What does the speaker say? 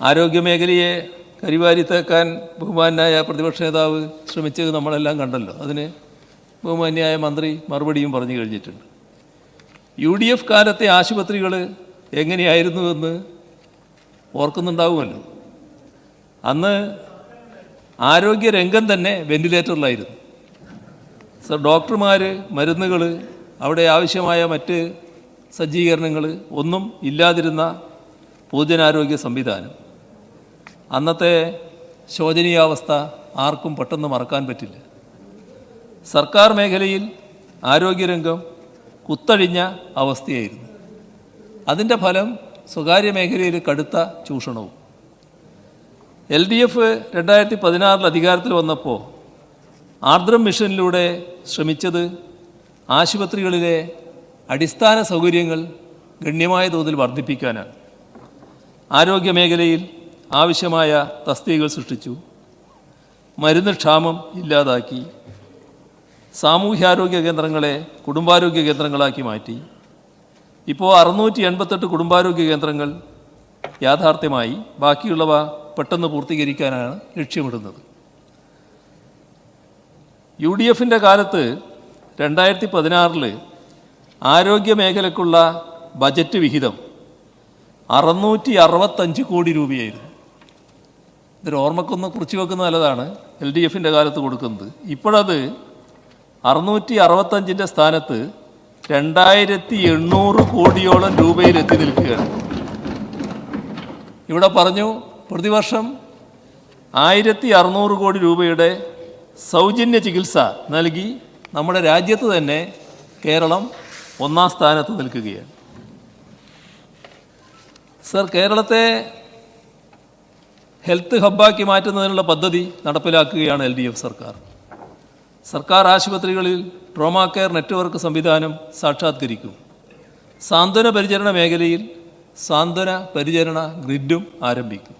ആരോഗ്യമേഖലയെ കരിവാരി തേക്കാൻ ബഹുമാനായ പ്രതിപക്ഷ നേതാവ് ശ്രമിച്ചത് നമ്മളെല്ലാം കണ്ടല്ലോ. അതിന് ബഹുമാന്യായ മന്ത്രി മറുപടിയും പറഞ്ഞു കഴിഞ്ഞിട്ടുണ്ട്. യു ഡി എഫ് കാലത്തെ ആശുപത്രികൾ എങ്ങനെയായിരുന്നുവെന്ന് ഓർക്കുന്നുണ്ടാവുമല്ലോ. അന്ന് ആരോഗ്യരംഗം തന്നെ വെന്റിലേറ്ററിലായിരുന്നു. സർ ഡോക്ടർമാർ മരുന്നുകൾ അവിടെ ആവശ്യമായ മറ്റ് സജ്ജീകരണങ്ങൾ ഒന്നും ഇല്ലാതിരുന്ന പൊതുജനാരോഗ്യ സംവിധാനം. അന്നത്തെ ശോചനീയാവസ്ഥ ആർക്കും പെട്ടെന്ന് മറക്കാൻ പറ്റില്ല. സർക്കാർ മേഖലയിൽ ആരോഗ്യരംഗം കുത്തഴിഞ്ഞ അവസ്ഥയായിരുന്നു. അതിന്റെ ഫലം സ്വകാര്യ മേഖലയിൽ കടുത്ത ചൂഷണവും. എൽ ഡി എഫ് രണ്ടായിരത്തി പതിനാറിൽ അധികാരത്തിൽ വന്നപ്പോൾ ആർദ്രം മിഷനിലൂടെ ശ്രമിച്ചത് ആശുപത്രികളിലെ അടിസ്ഥാന സൗകര്യങ്ങൾ ഗണ്യമായ തോതിൽ വർദ്ധിപ്പിക്കാനാണ്. ആരോഗ്യ മേഖലയിൽ ആവശ്യമായ തസ്തികകൾ സൃഷ്ടിച്ചു. മരുന്ന് ക്ഷാമം ഇല്ലാതാക്കി. സാമൂഹ്യാരോഗ്യ കേന്ദ്രങ്ങളെ കുടുംബാരോഗ്യ കേന്ദ്രങ്ങളാക്കി മാറ്റി. ഇപ്പോൾ അറുന്നൂറ്റി എൺപത്തെട്ട് കുടുംബാരോഗ്യ കേന്ദ്രങ്ങൾ യാഥാർത്ഥ്യമായി ബാക്കിയുള്ളവ പെട്ടെന്ന് പൂർത്തീകരിക്കാനാണ് ലക്ഷ്യമിടുന്നത്. യു ഡി എഫിന്റെ കാലത്ത് രണ്ടായിരത്തി പതിനാറിൽ ആരോഗ്യ മേഖലക്കുള്ള ബജറ്റ് വിഹിതം അറുന്നൂറ്റി അറുപത്തഞ്ച് കോടി രൂപയായിരുന്നു. ഇതൊരു ഓർമ്മക്കൊന്ന് കുറിച്ച് വെക്കുന്ന നല്ലതാണ് എൽ ഡി എഫിന്റെ കാലത്ത് കൊടുക്കുന്നത്. ഇപ്പോഴത് അറുന്നൂറ്റി അറുപത്തഞ്ചിന്റെ സ്ഥാനത്ത് രണ്ടായിരത്തി എണ്ണൂറ് കോടിയോളം രൂപയിൽ എത്തി നിൽക്കുകയാണ്. ഇവിടെ പറഞ്ഞു പ്രതിവർഷം ആയിരത്തി അറുന്നൂറ് കോടി രൂപയുടെ സൗജന്യ ചികിത്സ നൽകി നമ്മുടെ രാജ്യത്ത് തന്നെ കേരളം ഒന്നാം സ്ഥാനത്ത് നിൽക്കുകയാണ്. സർ കേരളത്തെ ഹെൽത്ത് ഹബ്ബാക്കി മാറ്റുന്നതിനുള്ള പദ്ധതി നടപ്പിലാക്കുകയാണ് എൽ ഡി എഫ് സർക്കാർ. സർക്കാർ ആശുപത്രികളിൽ ട്രോമാ കെയർ നെറ്റ്വർക്ക് സംവിധാനം സാക്ഷാത്കരിക്കും. സാന്ത്വന പരിചരണ മേഖലയിൽ സാന്ത്വന പരിചരണ ഗ്രിഡും ആരംഭിക്കും.